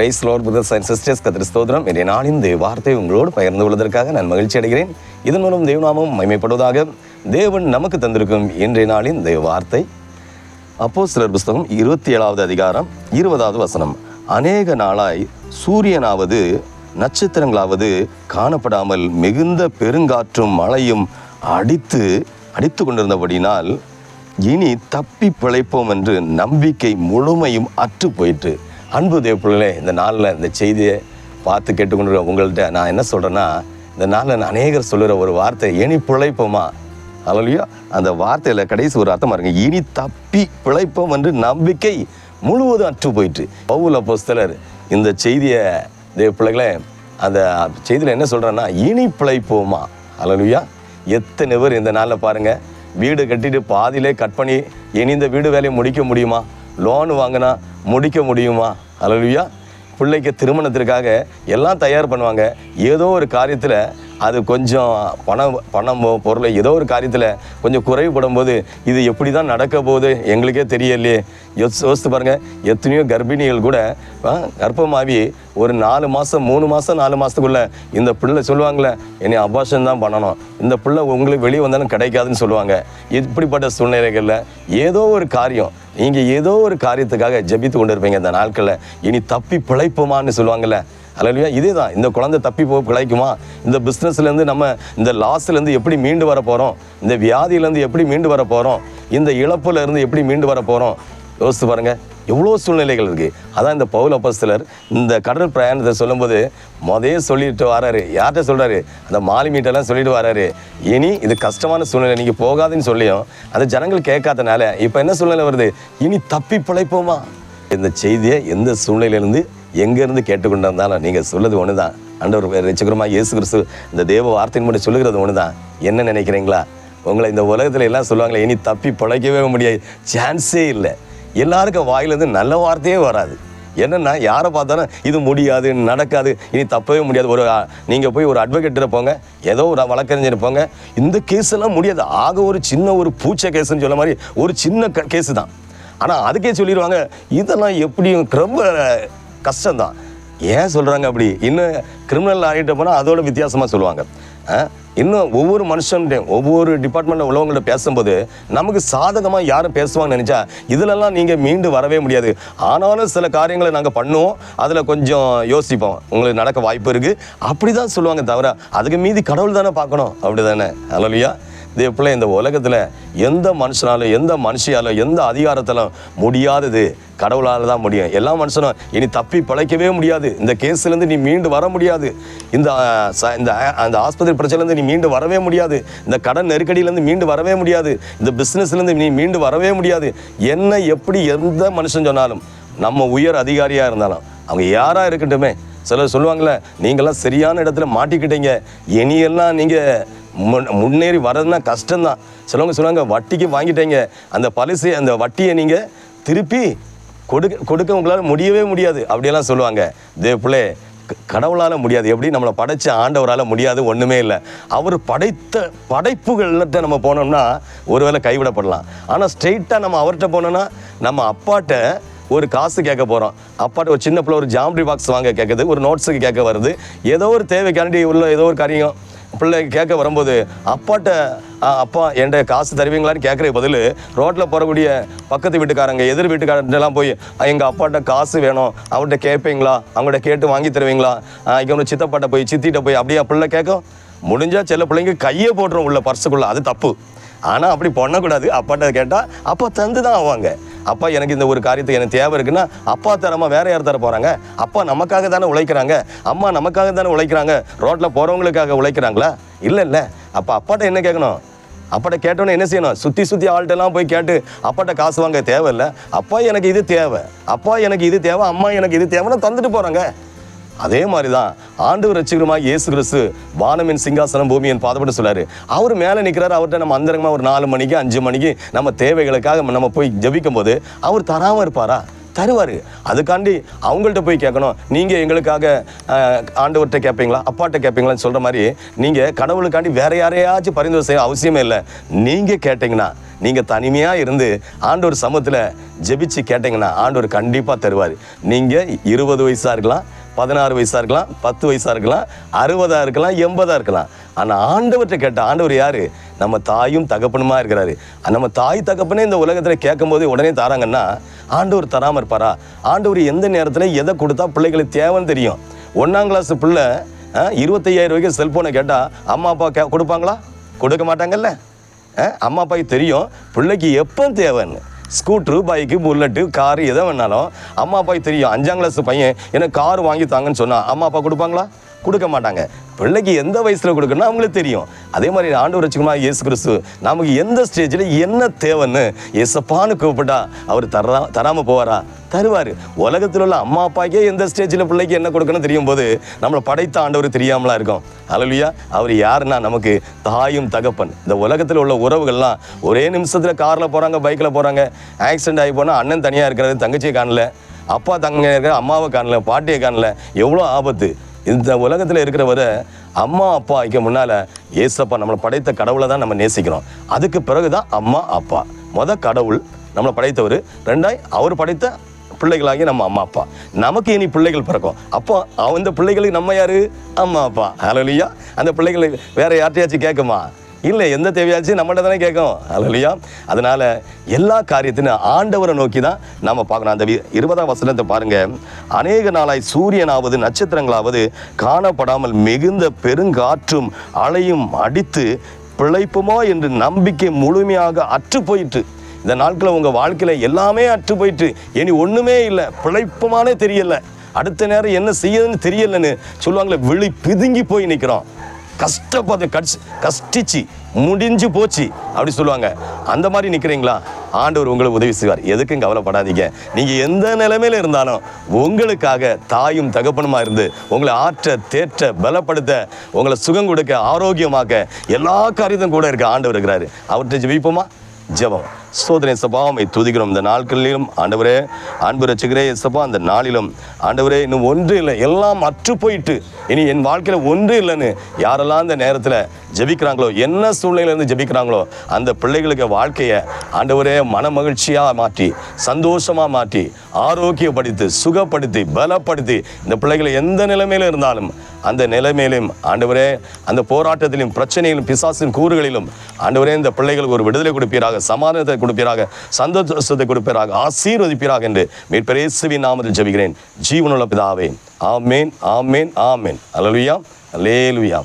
Praise Lord brothers and sisters கத்திர ஸ்தோத்திரம். இன்றைய நாளின் இந்த வார்த்தை உங்களோடு பகிர்ந்து கொள்வதற்காக நான் மகிழ்ச்சி அடைகிறேன். இதன் மூலம் தேவநாமம் மைமைப்படுவதாக தேவன் நமக்கு தந்திருக்கும் இன்றைய நாளின் தேவ வார்த்தை. அப்போ சிலர் புஸ்தகம் இருபத்தி ஏழாவது அதிகாரம் இருபதாவது வசனம். அநேக நாளாய் சூரியனாவது நட்சத்திரங்களாவது காணப்படாமல் மிகுந்த பெருங்காற்றும் மழையும் அடித்து அடித்து கொண்டிருந்தபடினால் இனி தப்பி பிழைப்போம் என்று நம்பிக்கை முழுமையும் அற்று போயிற்று. அன்பு தேவப்பிள்ளைகளே இந்த நாளில் இந்த செய்தியை பார்த்து கேட்டுக்கொண்டு உங்கள்கிட்ட நான் என்ன சொல்கிறேன்னா இந்த நாளில் நான் அநேகர் சொல்லுற ஒரு வார்த்தை இனி பிழைப்போமா? அதுலையோ அந்த வார்த்தையில் கடைசி ஒரு அர்த்தமாக இருக்குங்க இனி தப்பி பிழைப்போம் என்று நம்பிக்கை முழுவதும் அற்று போயிட்டு பவுல புஸ்தலர் இந்த செய்தியை தேவ பிள்ளைகளே அந்த செய்தியில் என்ன சொல்கிறேன்னா இனி பிழைப்போமா? அலலுயா எத்தனை பேர் இந்த நாளில் பாருங்கள் வீடு கட்டிட்டு பாதியிலே கட் பண்ணி இனி இந்த வீடு வேலையை முடிக்க முடியுமா? லோன் வாங்கினா முடிக்க முடியுமா? அலலுயா பிள்ளைக்கு திருமணத்திற்காக எல்லாம் தயார் பண்ணுவாங்க. ஏதோ ஒரு காரியத்தில் அது கொஞ்சம் பணம் பணமோ பொருளை ஏதோ ஒரு காரியத்தில் கொஞ்சம் குறைவுபடும் போது இது எப்படி தான் நடக்க போகுது எங்களுக்கே தெரியலையே. யோசி யோசித்து பாருங்கள் எத்தனையோ கர்ப்பிணிகள் கூட ஆ, கர்ப்பமாகி ஒரு நாலு மாதம் மூணு மாதம் நாலு மாதத்துக்குள்ள இந்த பிள்ளை சொல்லுவாங்களே என்னை அபாஷன் தான் பண்ணணும். இந்த பிள்ளை உங்களுக்கு வெளியே வந்தாலும் கிடைக்காதுன்னு சொல்லுவாங்க. இப்படிப்பட்ட சூழ்நிலைகளில் ஏதோ ஒரு காரியம் நீங்கள் ஏதோ ஒரு காரியத்துக்காக ஜெபித்து கொண்டு இருப்பீங்க இந்த நாட்களில். இனி தப்பி பிழைப்போமான்னு சொல்லுவாங்கல்ல. அல்லையா இதே தான் இந்த குழந்தை தப்பி போ பிழைக்குமா? இந்த பிஸ்னஸ்லேருந்து நம்ம இந்த லாஸ்லேருந்து எப்படி மீண்டு வர போகிறோம் இந்த வியாதியிலேருந்து எப்படி மீண்டு வர போகிறோம் இந்த இழப்புலேருந்து எப்படி மீண்டு வர போகிறோம் யோசித்து பாருங்கள் எவ்வளோ சூழ்நிலைகள் இருக்குது அதான் இந்த பவுல் அப்பஸ்தலர் இந்த கடல் பிரயாணத்தை சொல்லும்போது முதே சொல்லிட்டு வராரு. யார்கிட்ட சொல்கிறாரு அந்த மாலுமீட்டெல்லாம் சொல்லிட்டு வராரு. இனி இது கஷ்டமான சூழ்நிலை. நீங்கள் போகாதுன்னு சொல்லியும் அந்த ஜனங்கள் கேட்காதனால இப்போ என்ன சூழ்நிலை வருது? இனி தப்பி பிழைப்போமா? இந்த செய்தியை எந்த சூழ்நிலையிலேருந்து எங்கேருந்து கேட்டுக்கொண்டு இருந்தாலும் நீங்கள் சொல்லுது ஒன்று தான் அண்டவர் ரசிகரமா இயேசு கிறிஸ்து இந்த தேவ வார்த்தையின் மட்டும் சொல்லுகிறது ஒன்று தான் என்ன நினைக்கிறீங்களா? உங்களை இந்த உலகத்தில் எல்லாம் சொல்லுவாங்களே இனி தப்பி பிழைக்கவே முடியாது சான்ஸே இல்லை. எல்லாருக்கும் வாயிலிருந்து நல்ல வார்த்தையே வராது. என்னன்னா யாரை பார்த்தாலும் இது முடியாது நடக்காது இனி தப்பவே முடியாது. ஒரு நீங்கள் போய் ஒரு அட்வொகேட்டில் போங்க ஏதோ ஒரு வழக்கறிஞர் போங்க. இந்த கேஸ் எல்லாம் முடியாது. ஆக ஒரு சின்ன ஒரு பூச்சை கேஸ்ன்னு சொல்ல மாதிரி ஒரு சின்ன கேஸு தான். ஆனால் அதுக்கே சொல்லிடுவாங்க இதெல்லாம் எப்படியும் ரொம்ப கஷ்டம்தான். ஏன் சொல்கிறாங்க அப்படி? இன்னும் கிரிமினல் ஆகிட்ட போனால் அதோட வித்தியாசமாக சொல்லுவாங்க. ஆ? இன்னும் ஒவ்வொரு மனுஷன்டையும் ஒவ்வொரு டிபார்ட்மெண்ட்டில் உள்ளவங்கள்ட்ட பேசும்போது நமக்கு சாதகமாக யாரும் பேசுவாங்கன்னு நினச்சா இதிலெல்லாம் நீங்கள் மீண்டு வரவே முடியாது. ஆனாலும் சில காரியங்களை நாங்கள் பண்ணுவோம். அதில் கொஞ்சம் யோசிப்போம். உங்களுக்கு நடக்க வாய்ப்பு இருக்குது அப்படி தான் சொல்லுவாங்க தவிர அதுக்கு மீதி கடவுள் தானே பார்க்கணும். அப்படி தானே அலலியா இதே போல் இந்த உலகத்தில் எந்த மனுஷனாலும் எந்த மனுஷியாலும் எந்த அதிகாரத்திலும் முடியாதது. கடவுளால் தான் முடியும். எல்லா மனுஷனும் இனி தப்பி பிழைக்கவே முடியாது. இந்த கேஸ்லேருந்து நீ மீண்டு வர முடியாது. இந்த இந்த அந்த ஆஸ்பத்திரி பிரச்சனைலேருந்து நீ மீண்டு வரவே முடியாது. இந்த கடன் நெருக்கடியிலேருந்து மீண்டு வரவே முடியாது. இந்த பிஸ்னஸ்லேருந்து நீ மீண்டு வரவே முடியாது. என்ன எப்படி எந்த மனுஷன் சொன்னாலும் நம்ம உயர் அதிகாரியாக இருந்தாலும் அவங்க யாராக இருக்கட்டுமே சிலர் சொல்லுவாங்களே நீங்களாம் சரியான இடத்துல மாட்டிக்கிட்டீங்க. இனியெல்லாம் நீங்கள் முன் முன்னேறி வர்றதுனா கஷ்டம்தான். சிலவங்க சொல்லுவாங்க வட்டிக்கு வாங்கிட்டீங்க. அந்த பலிசை அந்த வட்டியை நீங்கள் திருப்பி கொடுக்க கொடுக்க உங்களால் முடியவே முடியாது. அப்படியெல்லாம் சொல்லுவாங்க. தேவ பிள்ளை கடவுளால் முடியாது. எப்படி நம்மளை படைச்ச ஆண்டவரால் முடியாது? ஒன்றுமே இல்லை. அவர் படைத்த படைப்புகள்கிட்ட நம்ம போனோம்னா ஒருவேளை கைவிடப்படலாம். ஆனால் ஸ்ட்ரெயிட்டாக நம்ம அவர்கிட்ட போனோம்னா நம்ம அப்பாட்ட ஒரு காசு கேட்க போகிறோம் அப்பாட்ட ஒரு சின்ன பிள்ளை ஒரு ஜாமெட்ரி பாக்ஸ் வாங்க கேட்குது ஒரு நோட்ஸுக்கு கேட்க வருது. ஏதோ ஒரு தேவைக்காண்டி உள்ள ஏதோ ஒரு காரியம் பிள்ளை கேட்க வரும்போது அப்பாட்ட அப்பா என்கிட்ட காசு தருவீங்களான்னு கேட்குற பதில் ரோட்டில் போகக்கூடிய பக்கத்து வீட்டுக்காரங்க எதிர் வீட்டுக்காரங்கெல்லாம் போய் எங்கள் அப்பாட்ட காசு வேணும் அவர்கிட்ட கேட்பீங்களா? அவங்கள்ட்ட கேட்டு வாங்கி தருவீங்களா? இங்கே சித்தப்பாட்ட போய் சித்திட்ட போய் அப்படியே பிள்ளை கேட்கும். முடிஞ்சால் சில பிள்ளைங்க கையை போட்டுரும் உள்ள பர்சுக்குள்ளே அது தப்பு. ஆனால் அப்படி பண்ணக்கூடாது. அப்பாட்ட கேட்டால் அப்பா தந்து தான் ஆவாங்க. அப்பா எனக்கு இந்த ஒரு காரியத்துக்கு எனக்கு தேவை இருக்குன்னா அப்பா தரமா வேற யார் தர போகிறாங்க அப்பா நமக்காக தானே உழைக்கிறாங்க? அம்மா நமக்காக தானே உழைக்கிறாங்க? ரோட்டில் போகிறவங்களுக்காக உழைக்கிறாங்களா? இல்லை இல்லை. அப்போ அப்பாட்ட என்ன கேட்கணும்? அப்பாட்ட கேட்டோன்னே என்ன செய்யணும்? சுற்றி சுற்றி ஆள்கிட்டலாம் போய் கேட்டு அப்பாட்ட காசு வாங்க தேவையில்லை. அப்பா எனக்கு இது தேவை. அப்பா எனக்கு இது தேவை. அம்மா எனக்கு இது தேவைன்னு தந்துட்டு போகிறாங்க அதே மாதிரி தான் ஆண்டவர் ரசிகரமாக இயேசு கிறிஸ்து வானமின் சிங்காசனம் பூமியின் பாதப்பட்டு சொல்லாரு. அவர் மேலே நிற்கிறார் அவர்கிட்ட நம்ம அந்தரங்கமாக ஒரு நாலு மணிக்கு அஞ்சு மணிக்கு நம்ம தேவைகளுக்காக நம்ம போய் ஜபிக்கும் போது அவர் தராமல் இருப்பாரா? தருவார். அதுக்காண்டி அவங்கள்ட்ட போய் கேட்கணும். நீங்கள் எங்களுக்காக ஆண்டவர்கிட்ட கேட்பீங்களா? அப்பாட்ட கேட்பீங்களான்னு சொல்கிற மாதிரி நீங்கள் கடவுளுக்காண்டி வேற யாரையாச்சும் பரிந்துரை செய்ய அவசியமே இல்லை. நீங்கள் கேட்டிங்கன்னா நீங்கள் தனிமையாக இருந்து ஆண்டவர் சமூகத்தில் ஜெபிச்சு கேட்டிங்கன்னா ஆண்டவர் கண்டிப்பாக தருவார். நீங்கள் இருபது வயசாக இருக்கலாம் பதினாறு வயசாக இருக்கலாம் பத்து வயசாக இருக்கலாம் அறுபதாக இருக்கலாம் எண்பதாக இருக்கலாம். ஆனால் ஆண்டவர்கிட்ட கேட்ட ஆண்டவர் யார்? நம்ம தாயும் தகப்பனுமா இருக்கிறாரு. நம்ம தாய் தகப்பனே இந்த உலகத்தில் கேட்கும் போது உடனே தராங்கன்னா ஆண்டவர் தராமல் இருப்பாரா? ஆண்டவர் எந்த நேரத்தில் எதை கொடுத்தா பிள்ளைகளுக்கு தேவைன்னு தெரியும்? ஒன்றாம் கிளாஸ் பிள்ளை இருபத்தையாயிரம் ரூபாய்க்கு செல்ஃபோனை கேட்டால் அம்மா அப்பா கே கொடுப்பாங்களா? கொடுக்க மாட்டாங்கல்ல? அம்மா அப்பாவுக்கு தெரியும் பிள்ளைக்கு எப்போ தேவைன்னு. ஸ்கூட்ரு பைக்கு புல்லட்டு காரு எதை வேணாலும். அம்மா அப்பாவுக்கு தெரியும். அஞ்சாம் கிளாஸ் பையன் எனக்கு கார் வாங்கி தாங்கன்னு சொன்னா அம்மா அப்பா கொடுப்பாங்களா? கொடுக்க மாட்டாங்க. பிள்ளைக்கு எந்த வயசில் கொடுக்கணும் அவங்களுக்கு தெரியும். அதே மாதிரி ஆண்டவர் வச்சுக்கமா இயேசு கிறிஸ்து நமக்கு எந்த ஸ்டேஜில் என்ன தேவைன்னு எசப்பான்னு கூப்பிட்டா அவர் தரா தராமல் போவாரா? தருவார். உலகத்தில் உள்ள அம்மா அப்பாக்கே எந்த ஸ்டேஜில் பிள்ளைக்கு என்ன கொடுக்கணும் தெரியும் போது நம்மளை படைத்த ஆண்டவர் தெரியாமலா இருக்கும். அலலுயா அவர் யாருன்னா நமக்கு தாயும் தகப்பன். இந்த உலகத்தில் உள்ள உறவுகள்லாம் ஒரே நிமிஷத்தில் காரில் போகிறாங்க பைக்கில் போகிறாங்க ஆக்சிடென்ட் ஆகி போனால் அண்ணன் தனியாக இருக்கிறது தங்கச்சியை காணல அப்பா தங்க இருக்கிற அம்மாவை காணல பாட்டியை காணல. எவ்வளோ ஆபத்து. இந்த உலகத்தில் இருக்கிறவரை அம்மா அப்பா வைக்க முன்னால் ஏசப்பா நம்மளை படைத்த கடவுளை தான் நம்ம நேசிக்கிறோம். அதுக்கு பிறகு தான் அம்மா அப்பா. முத கடவுள் நம்மளை படைத்தவர். ரெண்டாய் அவர் படைத்த பிள்ளைகளாகி நம்ம அம்மா அப்பா. நமக்கு இனி பிள்ளைகள் பிறக்கும். அப்போ அந்த பிள்ளைகளுக்கு நம்ம யாரு? அம்மா அப்பா. ஹலோ இல்லையா அந்த பிள்ளைகளை வேற யார்ட்டையாச்சும் கேட்குமா? இல்லை எந்த தேவையாச்சும் நம்மகிட்ட தானே கேட்கும். இல்லையா அதனால் எல்லா காரியத்தையும் ஆண்டவரை நோக்கி தான் நம்ம பார்க்கணும். அந்த வி- இருபதாம் வசனத்தை பாருங்கள் அநேக நாளாய் சூரியனாவது நட்சத்திரங்களாவது காணப்படாமல் மிகுந்த பெருங்காற்றும் அலையும் அடித்து பிழைப்புமோ என்று நம்பிக்கை முழுமையாக அற்று போயிட்டு இந்த நாட்களில் உங்கள் வாழ்க்கையில் எல்லாமே அற்று போயிட்டு இனி ஒன்றுமே இல்லை. பிழைப்புமானே தெரியலை. அடுத்த நேரம் என்ன செய்யுதுன்னு தெரியலன்னு சொல்லுவாங்களே விழி பிதுங்கி போய் நிற்கிறோம் கஷ்டப்பட்டு கடிச்சு கஷ்டிச்சு முடிஞ்சு போச்சு அப்படி சொல்லுவாங்க. அந்த மாதிரி நிற்கிறீங்களா ஆண்டவர் உங்களை உதவி செய்வார். எதுக்கும் கவலைப்படாதீங்க. நீங்கள் எந்த நிலைமையில் இருந்தாலும் உங்களுக்காக தாயும் தகப்பனுமா இருந்து உங்களை ஆற்ற தேற்ற பலப்படுத்த உங்களை சுகம் கொடுக்க ஆரோக்கியமாக்க எல்லா காரியத்தையும் கூட இருக்க ஆண்டவர் இருக்கிறாரு. அவர்கிட்ட ஜெபிப்போமா? ஜெபம். சோதனை சபாவை துதிக்கிறோம். இந்த நாட்களிலும் ஆண்டவரே அன்பு ரசிக்கிறே சபா அந்த நாளிலும் ஆண்டவரே இன்னும் ஒன்று இல்லை. எல்லாம் அற்று போயிட்டு இனி என் வாழ்க்கையில் ஒன்று இல்லைன்னு யாரெல்லாம் அந்த நேரத்தில் ஜெபிக்கிறாங்களோ என்ன சூழ்நிலையிலேருந்து ஜெபிக்கிறாங்களோ அந்த பிள்ளைகளுக்கு வாழ்க்கையை ஆண்டவரே மன மகிழ்ச்சியாக மாற்றி சந்தோஷமாக மாற்றி ஆரோக்கியப்படுத்தி சுகப்படுத்தி பலப்படுத்தி இந்த பிள்ளைகளை எந்த நிலைமையில இருந்தாலும் அந்த நிலைமையிலும் ஆண்டவரே அந்த போராட்டத்திலும் பிரச்சனையிலும் பிசாசின் கூறுகளிலும் ஆண்டவரே இந்த பிள்ளைகளுக்கு ஒரு விடுதலை கொடுப்பீராக. சமாதானத்தை கொடுப்பீராக சந்தோஷத்தை கொடுப்பீராக ஆசீர்வதிப்பீராக என்று மீட்பரேசுவின் நாமத்தில் ஜெபிக்கிறேன். ஜீவனுள்ள பிதாவே. ஆமேன் ஆமேன் ஆமேன். அல்லலுயா அல்லேலுயா